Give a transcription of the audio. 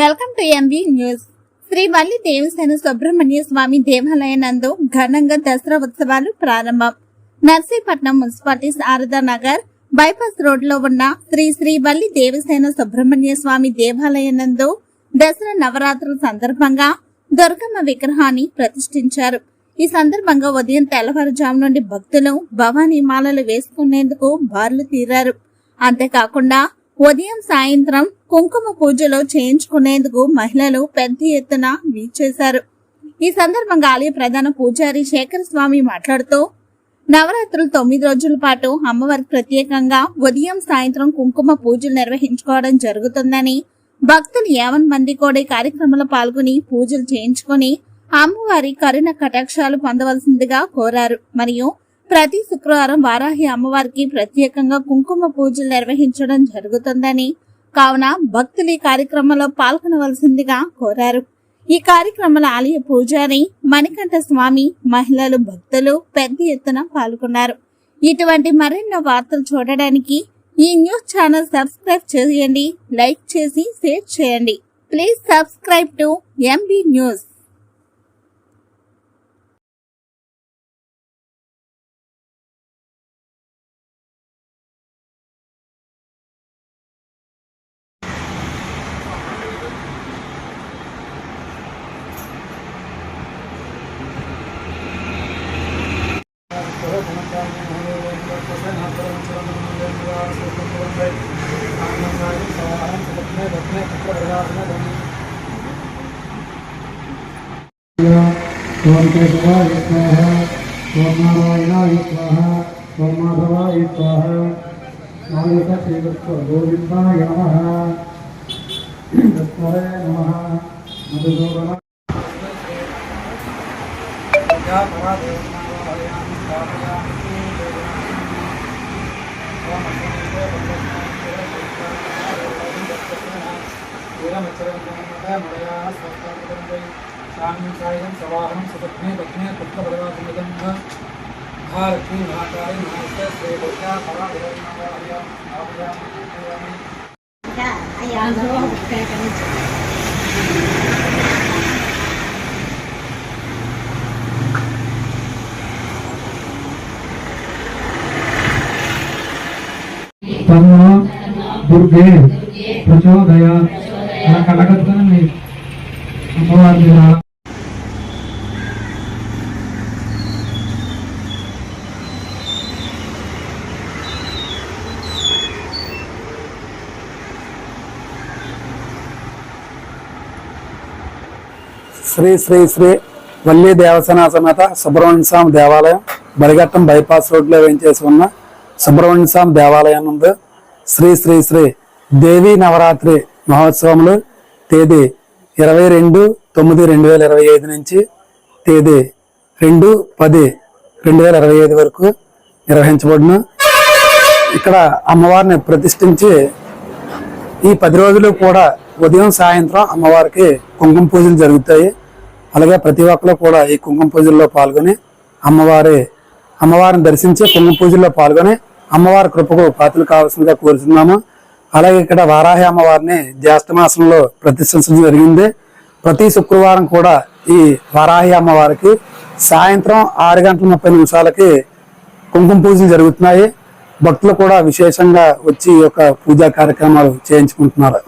Welcome to MB news Shri Valli Devasena Subrahmanya Swamy దేవాలయం నందు ఘనంగా దసరా ఉత్సవాలు ప్రారంభం. నర్సీపట్నం మున్సిపాలిటీ శారదా నగర్ బైపాస్ రోడ్లో ఉన్న శ్రీ శ్రీ వల్లి దేవసేన సుబ్రహ్మణ్య స్వామి దేవాలయం నందు దసరా నవరాత్రుల సందర్భంగా దుర్గమ్మ విగ్రహాన్ని ప్రతిష్ఠించారు. ఈ సందర్భంగా ఉదయం తెల్లవారుజాము నుండి భక్తులు భవానీ మాలలు వేసుకునేందుకు బార్లు తీరారు. అంతేకాకుండా ఉదయం సాయంత్రం కుంకుమ పూజలు చేయించుకునేందుకు మహిళలు పెద్ద ఎత్తున వీచేశారు ఈ సందర్భంగా ఆలయ ప్రధాన పూజారి శేఖర స్వామి మాట్లాడుతూ నవరాత్రులు తొమ్మిది రోజుల పాటు అమ్మవారికి ప్రత్యేకంగా ఉదయం సాయంత్రం కుంకుమ పూజలు నిర్వహించుకోవడం జరుగుతుందని భక్తులు యావన్ మంది కూడా కార్యక్రమంలో పాల్గొని పూజలు చేయించుకొని అమ్మవారి కరుణ కటాక్షాలు పొందవలసిందిగా కోరారు. మరియు ప్రతి శుక్రవారం వారాహి అమ్మవారికి ప్రత్యేకంగా కుంకుమ పూజలు నిర్వహించడం జరుగుతుందని కావున భక్తులు ఈ కార్యక్రమంలో పాల్గొనవలసిందిగా కోరారు. ఈ కార్యక్రమంలో ఆలయ పూజారి మణికంఠ స్వామి మహిళలు భక్తులు పెద్ద ఎత్తున పాల్గొన్నారు. ఇటువంటి మరెన్నో వార్తలు చూడడానికి ఈ న్యూస్ ఛానల్ సబ్స్క్రైబ్ చేయండి లైక్ చేసి షేర్ చేయండి. Please subscribe to MB news. ओंकेश्वराय स्वाहा ओम नारायणाय स्वाहा ओम माधवाय स्वाहा नायकदेवत्व गोविन्दाय नमः दत्ताय नमः मधुसूदन या परादेवनाय स्थापयामि सायं सवाहनं सपत्ने पत्ने पुत्रपरवासमिदं भारती महाकाली महास्य श्रेया पराभयां తమ దుర్గే ప్రచోదయ అలా కలగత్తుని అమ్మవారి శ్రీ శ్రీ శ్రీ వల్లి దేవసేన సమేత సుబ్రహ్మణ్య స్వామి దేవాలయం బలిఘట్టం బైపాస్ రోడ్లో వేయించేసి ఉన్న సుబ్రహ్మణ్య స్వామి దేవాలయం నందు శ్రీ శ్రీ శ్రీ దేవీ నవరాత్రి మహోత్సవములు తేదీ ఇరవై రెండు తొమ్మిది రెండు వేల ఇరవై ఐదు నుంచి తేదీ రెండు పది రెండు వేల ఇరవై ఐదు వరకు నిర్వహించబడును. ఇక్కడ అమ్మవారిని ప్రతిష్ఠించి ఈ పది రోజులు కూడా ఉదయం సాయంత్రం అమ్మవారికి కుంకుమ పూజలు జరుగుతాయి. అలాగే ప్రతి ఒక్కరు కూడా ఈ కుంకుమ పూజల్లో పాల్గొని అమ్మవారి అమ్మవారిని దర్శించి కుంకుమ పూజల్లో పాల్గొని అమ్మవారి కృపకు పాత్రలు కావాల్సిందిగా కోరుతున్నాము అలాగే ఇక్కడ వారాహి అమ్మవారిని జ్యేష్ఠమాసంలో ప్రతిష్ఠించడం జరిగింది. ప్రతి శుక్రవారం కూడా ఈ వారాహి అమ్మవారికి సాయంత్రం ఆరు గంటల ముప్పై నిమిషాలకి కుంకుమ పూజలు జరుగుతున్నాయి. భక్తులు కూడా విశేషంగా వచ్చి ఈ యొక్క పూజా కార్యక్రమాలు చేయించుకుంటున్నారు.